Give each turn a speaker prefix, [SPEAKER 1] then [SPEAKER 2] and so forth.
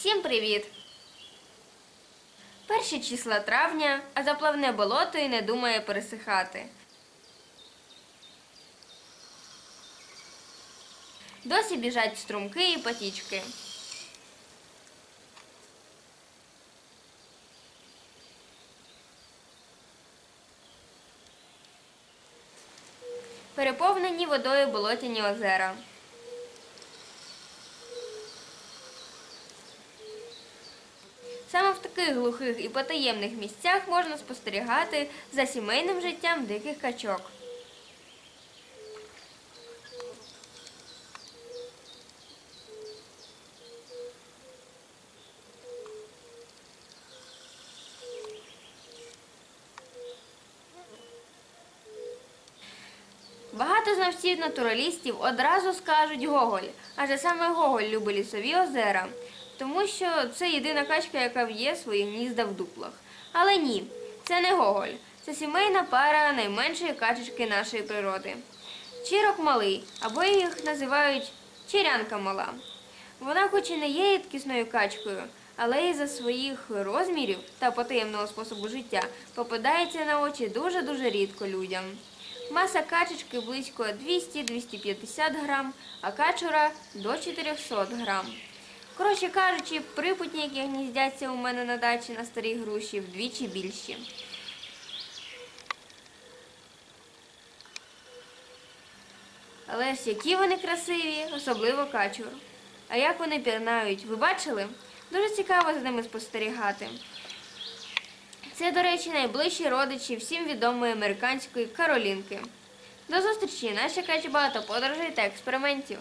[SPEAKER 1] Всім привіт! Перші числа травня, а заплавне болото і не думає пересихати. Досі біжать струмки і потічки. Переповнені водою болотяні озера. Саме в таких глухих і потаємних місцях можна спостерігати за сімейним життям диких качок. Багато знавців натуралістів одразу скажуть Гоголь, адже саме Гоголь любить лісові озера, тому що це єдина качка, яка в'є свої гнізда в дуплах. Але ні, це не Гоголь, це сімейна пара найменшої качечки нашої природи. Чирок малий, або їх називають чирянка мала. Вона хоч і не є рідкісною качкою, але і за своїх розмірів та потаємного способу життя попадається на очі дуже-дуже рідко людям. Маса качечки близько 200-250 грам, а качура до 400 грам. Коротше кажучи, припутні, які гніздяться у мене на дачі на старій груші, вдвічі більші. Але ж які вони красиві, особливо качур. А як вони пірнають, ви бачили? Дуже цікаво за ними спостерігати. Це, до речі, найближчі родичі всім відомої американської Каролінки. До зустрічі! Нас чекає багато подорожей та експериментів.